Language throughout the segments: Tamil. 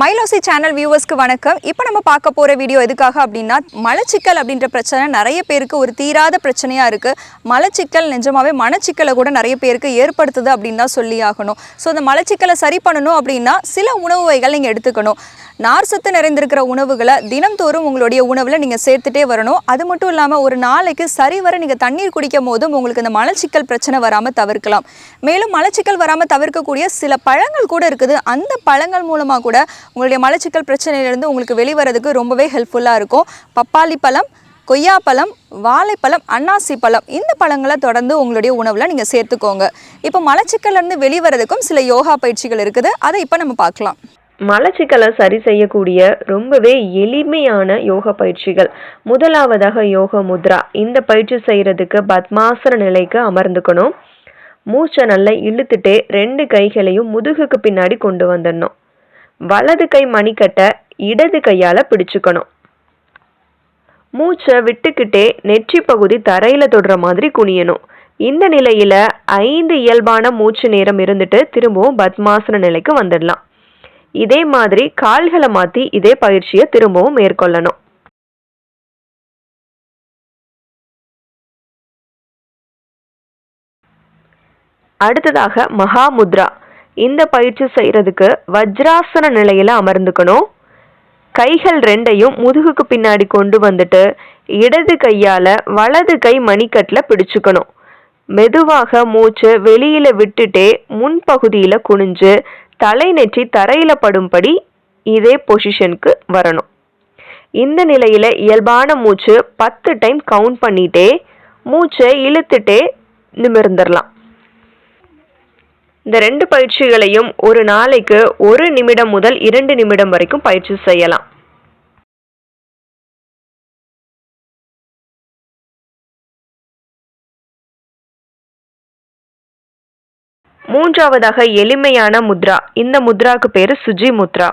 மைலோசி சேனல் வியூவர்ஸ்க்கு வணக்கம். இப்போ நம்ம பார்க்க போகிற வீடியோ எதுக்காக அப்படின்னா மலச்சிக்கல் அப்படின்ற பிரச்சனை நிறைய பேருக்கு ஒரு தீராத பிரச்சனையாக இருக்குது மலச்சிக்கல் நிஜமாவே மனச்சிக்கலை கூட நிறைய பேருக்கு ஏற்படுத்துது அப்படின்னு தான் சொல்லி ஆகணும். ஸோ அந்த மலச்சிக்கலை சரி பண்ணணும் அப்படின்னா சில உணவு வகைகள் நீங்கள் எடுத்துக்கணும். நார் சத்து நிறைந்திருக்கிற உணவுகளை தினம்தோறும் உங்களுடைய உணவில் நீங்கள் சேர்த்துட்டே வரணும். அது மட்டும் இல்லாமல் ஒரு நாளைக்கு சரிவர நீங்கள் தண்ணீர் குடிக்கும் போதும் உங்களுக்கு இந்த மலச்சிக்கல் பிரச்சனை வராமல் தவிர்க்கலாம். மேலும் மலச்சிக்கல் வராமல் தவிர்க்கக்கூடிய சில பழங்கள் கூட இருக்குது. அந்த பழங்கள் மூலமாக கூட உங்களுடைய மலச்சிக்கல் பிரச்சனையிலேருந்து உங்களுக்கு வெளிவரதுக்கு ரொம்பவே ஹெல்ப்ஃபுல்லாக இருக்கும். பப்பாளி பழம் கொய்யாப்பழம் வாழைப்பழம் அன்னாசி பழம் இந்த பழங்களை தொடர்ந்து உங்களுடைய உணவில் நீங்கள் சேர்த்துக்கோங்க. இப்போ மலச்சிக்கல்லேருந்து வெளிவரதுக்கும் சில யோகா பயிற்சிகள் இருக்குது. அதை இப்போ நம்ம பார்க்கலாம். மலச்சிக்கலை சரி செய்யக்கூடிய ரொம்பவே எளிமையான யோக பயிற்சிகள். முதலாவதாக யோக முத்ரா. இந்த பயிற்சி செய்கிறதுக்கு பத்மாசன நிலைக்கு அமர்ந்துக்கணும். மூச்சை நல்லா இழுத்துட்டே ரெண்டு கைகளையும் முதுகுக்கு பின்னாடி கொண்டு வந்துடணும். வலது கை மணிக்கட்டை இடது கையால் பிடிச்சுக்கணும். மூச்சை விட்டுக்கிட்டே நெற்றி பகுதி தரையில் தொடுற மாதிரி குனியணும். இந்த நிலையில் ஐந்து இயல்பான மூச்சு நேரம் இருந்துட்டு திரும்பவும் பத்மாசன நிலைக்கு வந்துடலாம். இதே மாதிரி கால்களை மாத்தி இதே பயிற்சியை திரும்பவும் மேற்கொள்ளணும். அடுத்ததாக மகாமுத்ரா. இந்த பயிற்சி செய்யறதுக்கு வஜ்ராசன நிலையில அமர்ந்துக்கணும். கைகள் ரெண்டையும் முதுகுக்கு பின்னாடி கொண்டு வந்துட்டு இடது கையால வலது கை மணிக்கட்டுல பிடிச்சுக்கணும். மெதுவாக மூச்சு வெளியில விட்டுட்டே முன்பகுதியில குனிஞ்சு தலை நெற்றி தரையில படும்படி இதே பொசிஷனுக்கு வரணும். இந்த நிலையில இயல்பான மூச்சு பத்து டைம் கவுண்ட் பண்ணிட்டே மூச்சை இழுத்துட்டே நிமிர்ந்துடலாம். இந்த ரெண்டு பயிற்சிகளையும் ஒரு நாளைக்கு ஒரு நிமிடம் முதல் இரண்டு நிமிடம் வரைக்கும் பயிற்சி செய்யலாம். மூன்றாவதாக எளிமையான முத்ரா. இந்த முத்ராக்கு பேரு சுஜி முத்ரா.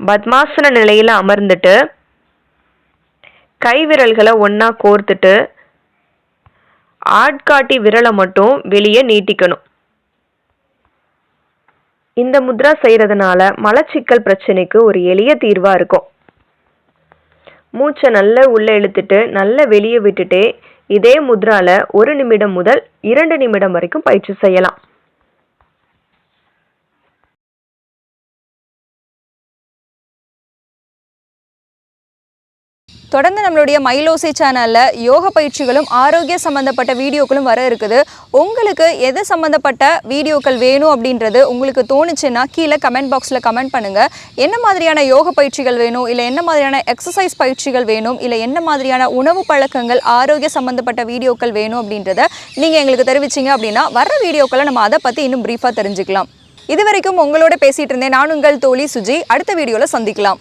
பத்மாசன நிலையில அமர்ந்துட்டு கை விரல்களை ஒண்ணா கோர்த்துட்டு ஆட்காட்டி விரலை மட்டும் வெளியே நீட்டிக்கணும். இந்த முத்ரா செய்யறதுனால மலச்சிக்கல் பிரச்சனைக்கு ஒரு எளிய தீர்வா இருக்கும். மூச்சை நல்லா உள்ள இழுத்துட்டு நல்லா வெளியே விட்டுட்டே இதே முத்ரால ஒரு நிமிடம் முதல் இரண்டு நிமிடம் வரைக்கும் பயிற்சி செய்யலாம். தொடர்ந்து நம்மளுடைய மைலோசை சேனலில் யோக பயிற்சிகளும் ஆரோக்கிய சம்மந்தப்பட்ட வீடியோக்களும் வர இருக்குது. உங்களுக்கு எது சம்மந்தப்பட்ட வீடியோக்கள் வேணும் அப்படின்றது உங்களுக்கு தோணுச்சுன்னா கீழே கமெண்ட் பாக்ஸில் கமெண்ட் பண்ணுங்கள் என்ன மாதிரியான யோக பயிற்சிகள் வேணும்? இல்லை என்ன மாதிரியான எக்ஸசைஸ் பயிற்சிகள் வேணும்? இல்லை என்ன மாதிரியான உணவு பழக்கங்கள் ஆரோக்கிய சம்மந்தப்பட்ட வீடியோக்கள் வேணும் அப்படின்றத நீங்கள் எங்களுக்கு தெரிவிச்சிங்க அப்படின்னா வர வீடியோக்களை நம்ம அதை பற்றி இன்னும் ப்ரீஃபாக தெரிஞ்சுக்கலாம். இது வரைக்கும் உங்களோட பேசிகிட்டு இருந்தேன். நான் உங்கள் தோழி சுஜி. அடுத்த வீடியோவில் சந்திக்கலாம்.